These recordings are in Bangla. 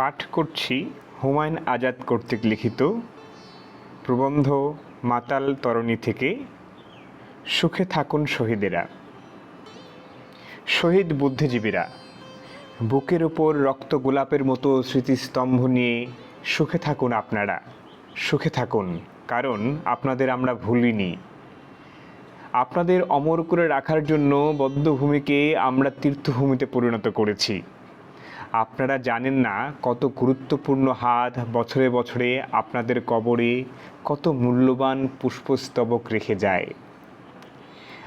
পাঠ করছি হুমায়ুন আজাদ কর্তৃক লিখিত প্রবন্ধ মাতাল তরণী থেকে সুখে থাকুন শহীদেরা। শহীদ বুদ্ধিজীবীরা, বুকের ওপর রক্ত গোলাপের মতো স্মৃতিস্তম্ভ নিয়ে সুখে থাকুন আপনারা। সুখে থাকুন, কারণ আপনাদের আমরা ভুলিনি। আপনাদের অমর করে রাখার জন্য বদ্ধভূমিকে আমরা তীর্থভূমিতে পরিণত করেছি। আপনারা জানেন না কত গুরুত্বপূর্ণ হাত বছরে বছরে আপনাদের কবরে কত মূল্যবান পুষ্পস্তবক রেখে যায়।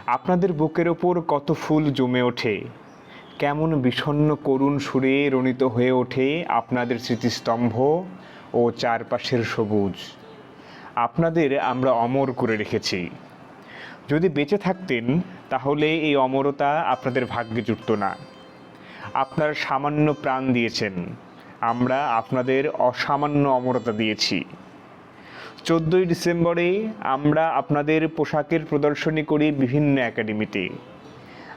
আপনাদের বুকের ওপর কত ফুল জমে ওঠে। কেমন বিষণ্ণ করুণ সুরে রণিত হয়ে ওঠে আপনাদের স্মৃতিস্তম্ভ ও চারপাশের সবুজ। আপনাদের আমরা অমর করে রেখেছি। যদি বেঁচে থাকতেন, তাহলে এই অমরতা আপনাদের ভাগ্যে জুটত না। আপনারা সামান্য প্রাণ দিয়েছেন। আমরা আপনাদের অসামান্য অমরতা দিয়েছি। চোদ্দোই ডিসেম্বরে আমরা আপনাদের পোশাকের প্রদর্শনী করি বিভিন্ন একাডেমিতে।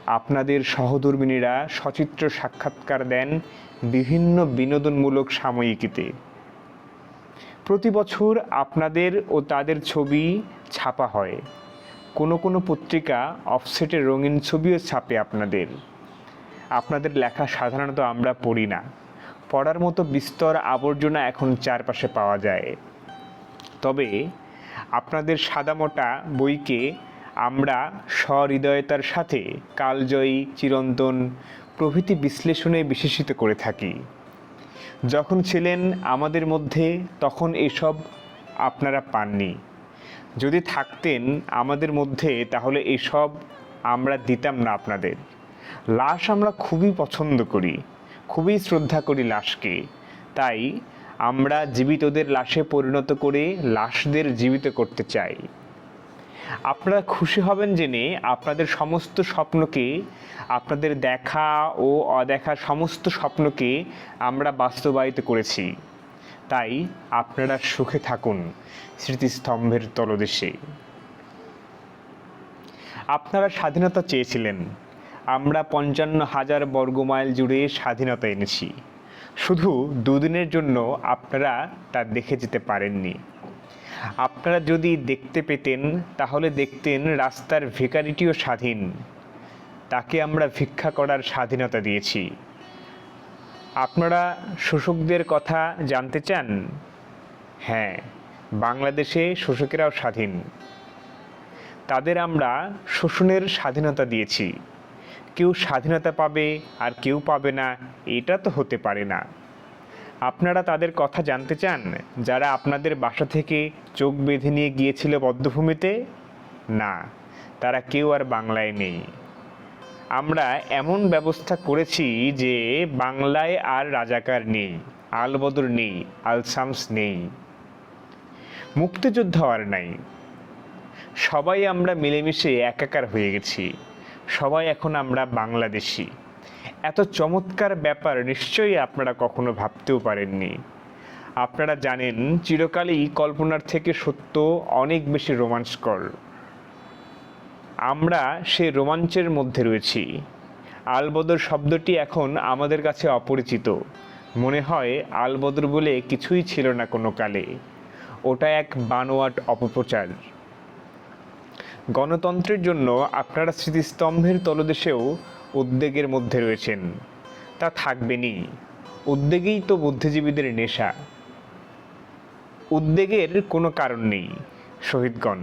আপনাদের সহধর্মিনীরা সচিত্র সাক্ষাৎকার দেন বিভিন্ন বিনোদনমূলক সাময়িকীতে। প্রতি বছর আপনাদের ও তাদের ছবি ছাপা হয়। কোনো কোনো পত্রিকা অফসেটের রঙিন ছবিও ছাপে আপনাদের। আপনাদের লেখা সাধারণত আমরা পড়ি না। পড়ার মতো বিস্তর আবর্জনা এখন চারপাশে পাওয়া যায়। তবে আপনাদের সাদামোটা বইকে আমরা সহৃদয়তার সাথে কালজয়ী, চিরন্তন প্রভৃতি বিশ্লেষণে বিশেষিত করে থাকি। যখন ছিলেন আমাদের মধ্যে, তখন এসব আপনারা পাননি। যদি থাকতেন আমাদের মধ্যে, তাহলে এসব আমরা দিতাম না আপনাদের। লাশ আমরা খুবই পছন্দ করি, খুবই শ্রদ্ধা করি লাশকে। তাই আমরা জীবিতদের লাশে পরিণত করে লাশদের জীবিত করতে চাই। আপনারা খুশি হবেন জেনে আপনাদের সমস্ত স্বপ্নকে, আপনাদের দেখা ও অদেখা সমস্ত স্বপ্নকে আমরা বাস্তবায়িত করেছি। তাই আপনারা সুখে থাকুন স্মৃতিস্তম্ভের তলদেশে। আপনারা স্বাধীনতা চেয়েছিলেন। আমরা পঞ্চান্ন হাজার বর্গমাইল জুড়ে স্বাধীনতা এনেছি। শুধু দুদিনের জন্য আপনারা তা দেখে যেতে পারেননি। আপনারা যদি দেখতে পেতেন, তাহলে দেখতেন রাস্তার ভিকারিটিও স্বাধীন। তাকে আমরা ভিক্ষা করার স্বাধীনতা দিয়েছি। আপনারা শোষকদের কথা জানতে চান? হ্যাঁ বাংলাদেশে শোষকেরাও স্বাধীন। তাদের আমরা শোষণের স্বাধীনতা দিয়েছি। কেউ স্বাধীনতা পাবে আর কেউ পাবে না, এটা তো হতে পারে না। আপনারা তাদের কথা জানতে চান? যারা আপনাদের বাসা থেকে চোখ বেঁধে নিয়ে গিয়েছিল বদ্ধভূমিতে? না, তারা কেউ আর বাংলায় নেই। আমরা এমন ব্যবস্থা করেছি যে বাংলায় আর রাজাকার নেই, আলবদর নেই, আলসামস নেই। মুক্তিযুদ্ধ আর নাই। সবাই আমরা মিলেমিশে একাকার হয়ে গেছি। সবাই এখন আমরা বাংলাদেশি। এত চমৎকার ব্যাপার নিশ্চয়ই আপনারা কখনো ভাবতেও পারেননি। আপনারা জানেন, চিরকালই কল্পনার থেকে সত্য অনেক বেশি রোমাঞ্চকর। আমরা সে রোমাঞ্চের মধ্যে রয়েছি। আলবদর শব্দটি এখন আমাদের কাছে অপরিচিত। মনে হয় আলবদর বলে কিছুই ছিল না কোনো কালে। ওটা এক বানোয়াট অপপ্রচার। গণতন্ত্রের জন্য আপনারা স্মৃতিস্তম্ভের তলদেশেও উদ্বেগের মধ্যে রয়েছেন। তা থাকবেনই। উদ্বেগেই তো বুদ্ধিজীবীদের নেশা। উদ্বেগের কোনো কারণ নেই, শহীদগণ।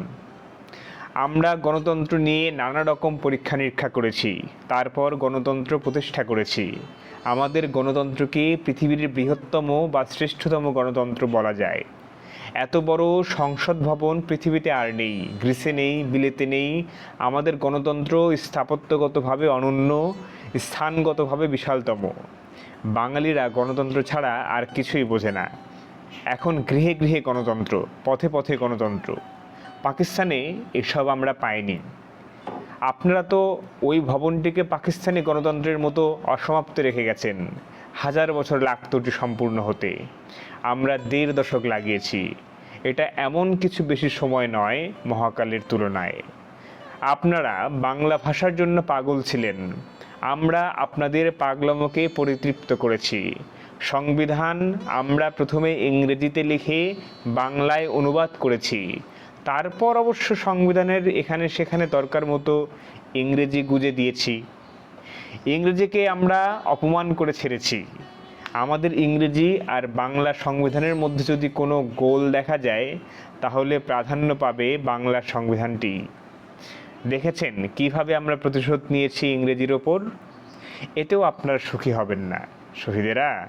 আমরা গণতন্ত্র নিয়ে নানা রকম পরীক্ষা নিরীক্ষা করেছি, তারপর গণতন্ত্র প্রতিষ্ঠা করেছি। আমাদের গণতন্ত্রকে পৃথিবীর বৃহত্তম বা শ্রেষ্ঠতম গণতন্ত্র বলা যায়। এত বড় সংসদ ভবন পৃথিবীতে আর নেই। গ্রিসে নেই বিলেতে নেই। আমাদের গণতন্ত্র স্থাপত্যগতভাবে অনন্য, স্থানগতভাবে বিশালতম। বাঙালিরা গণতন্ত্র ছাড়া আর কিছুই বোঝে না। এখন গৃহে গৃহে গণতন্ত্র, পথে পথে গণতন্ত্র। পাকিস্তানে এসব আমরা পাইনি। আপনারা তো ওই ভবনটিকে পাকিস্তানি গণতন্ত্রের মতো অসমাপ্ত রেখে গেছেন। হাজার বছর লাগতটি সম্পূর্ণ হতে। আমরা দেড় দশক লাগিয়েছি। এটা এমন কিছু বেশি সময় নয় মহাকালের তুলনায়। আপনারা বাংলা ভাষার জন্য পাগল ছিলেন। আমরা আপনাদের পাগলামোকে পরিতৃপ্ত করেছি। সংবিধান আমরা প্রথমে ইংরেজিতে লিখে বাংলায় অনুবাদ করেছি। তারপর অবশ্য সংবিধানের এখানে সেখানে দরকার মতো ইংরেজি গুজে দিয়েছি। ইংরেজিকে আমরা অপমান করে ছেড়েছি। আমাদের ইংরেজি আর বাংলা সংবিধানের মধ্যে যদি কোনো গোল দেখা যায়, তাহলে প্রাধান্য পাবে বাংলার সংবিধানটি। দেখেছেন কীভাবে আমরা প্রতিশোধ নিয়েছি ইংরেজির ওপর? এতেও আপনারা সুখী হবেন না। শহীদেরা,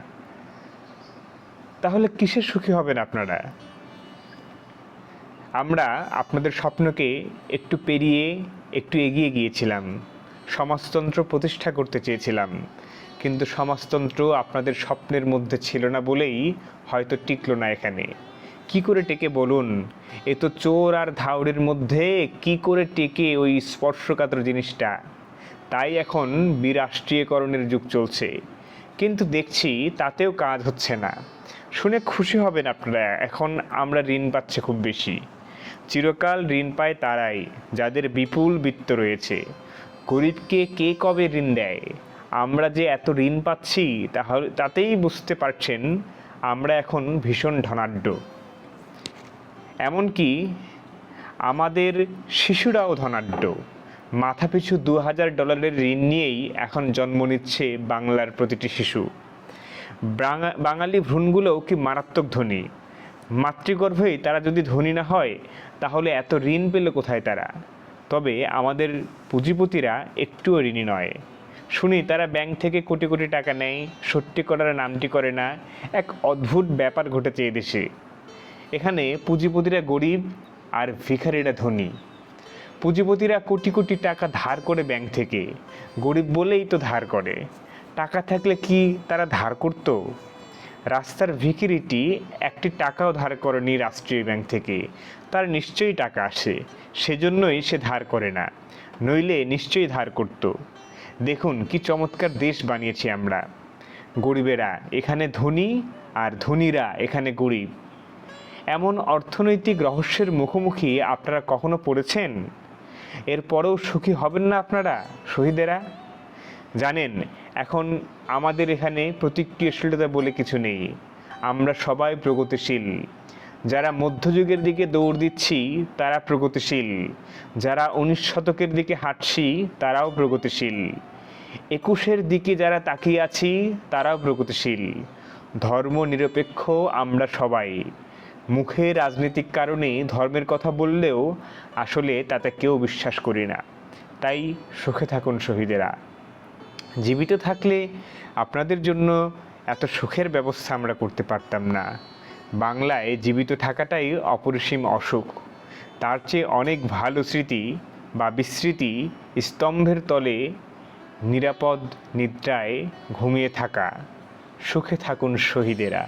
তাহলে কিসের সুখী হবেন আপনারা? আমরা আপনাদের স্বপ্নকে একটু পেরিয়ে একটু এগিয়ে গিয়েছিলাম। সমাজতন্ত্র প্রতিষ্ঠা করতে চেয়েছিলাম। কিন্তু সমাজতন্ত্র আপনাদের স্বপ্নের মধ্যে ছিল না বলেই হয়তো টিকলো না এখানে। কি করে টেকে বলুন? এ তো চোর আর ধাউড়ের মধ্যে কি করে টেকে ওই স্পর্শকাতর জিনিসটা? তাই এখন বিরাষ্ট্রীয়করণের যুগ চলছে। কিন্তু দেখছি তাতেও কাজ হচ্ছে না। শুনে খুশি হবেন আপনারা, এখন আমরা ঋণ পাচ্ছে খুব বেশি। চিরকাল ঋণ পায় তারাই, যাদের বিপুল বিত্ত রয়েছে। গরিবকে কে কবে ঋণ দেয়? আমরা যে এত ঋণ পাচ্ছি, তাহলে তাতেই বুঝতে পারছেন আমরা এখন ভীষণ ধনাঢ্য। এমনকি আমাদের শিশুরাও ধনাঢ্য। মাথাপিছু দু হাজার ডলারের ঋণ নিয়েই এখন জন্ম নিচ্ছে বাংলার প্রতিটি শিশু। বাঙা- বাঙালি ভ্রূণগুলোও কি মারাত্মক ধনী? মাতৃগর্ভেই তারা যদি ধনী না হয়, তাহলে এত ঋণ পেল কোথায় তারা? তবে আমাদের পুঁজিপতিরা একটুও ঋণী নয়। শুনি, তারা ব্যাংক থেকে কোটি কোটি টাকা নেয়, সত্যি করার নামটি করে না, এক অদ্ভুত ব্যাপার ঘটেছে এদেশে। এখানে পুঁজিপতিরা গরিব আর ভিখারিরা ধনী। পুঁজিপতিরা কোটি কোটি টাকা ধার করে ব্যাংক থেকে। গরিব বলেই তো ধার করে। টাকা থাকলে কি তারা ধার করতো? রাস্তার ভিকিরিটি একটি টাকাও ধার করেনি রাষ্ট্রীয় ব্যাংক থেকে। তার নিশ্চয়ই টাকা আসে সেজন্যই সে ধার করে না, নইলে নিশ্চয়ই ধার করত। দেখুন কি চমৎকার দেশ বানিয়েছি আমরা। গরিবেরা এখানে ধনী আর ধনীরা এখানে গরিব। এমন অর্থনৈতিক রহস্যের মুখোমুখি আপনারা কখনো পড়েছেন? এরপরেও সুখী হবেন না আপনারা, শহীদেরা? জানেন এখন আমাদের এখানে প্রতিক্রিয়াশীলতা বলে কিছু নেই। আমরা সবাই প্রগতিশীল। যারা মধ্যযুগের দিকে দৌড় দিচ্ছি, তারা প্রগতিশীল। যারা উনিশ শতকের দিকে হাঁটছি, তারাও প্রগতিশীল। একুশের দিকে যারা তাকিয়ে আছি, তারাও প্রগতিশীল। ধর্ম নিরপেক্ষ আমরা সবাই। মুখে রাজনৈতিক কারণে ধর্মের কথা বললেও আসলে তাতে কেউ বিশ্বাস করি না। তাই সুখে থাকুন শহীদেরা। জীবিত থাকলে আপনাদের জন্য এত সুখের ব্যবস্থা আমরা করতে পারতাম না। বাংলায় জীবিত থাকাটাই অপরিসীম অসুখ। তার চেয়ে অনেক ভালো স্মৃতি বা বিস্মৃতি স্তম্ভের তলে নিরাপদ নিদ্রায় ঘুমিয়ে থাকা। সুখে থাকুন শহীদেরা।